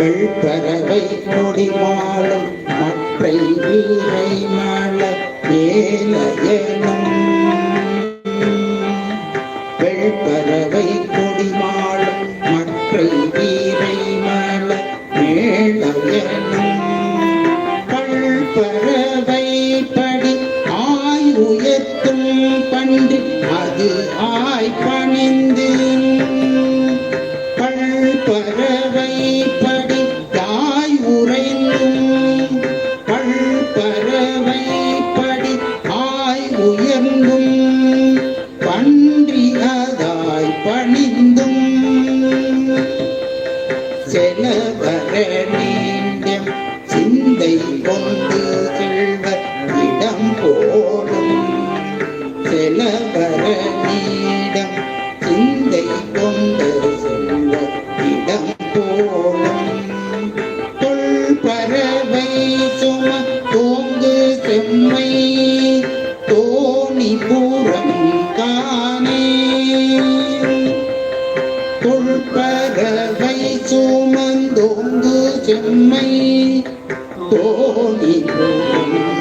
வெள்பறவை கொடி மாளும் மற்றை வீரை மல ஏலையனும் வெள்பறவை கொடி மாளும் மற்றை வீரை மல மேலையனும் பறவை படி ஆய் உயர்த்தும் பண்டு அது ஆய் பணிந்து பணிந்தும் செலவர நீண்டம் சிந்தை கொண்டு செல்வர் இடம் போடும் செலவர நீடம் சிந்தை கொண்டு செல்வர் இடம் போடும் தொல் பறவை சும தோங்கு செம்மை தோணி பூரம் தொல்பறவை சுமந்தோங்கு செம்மை தோணி பூரம்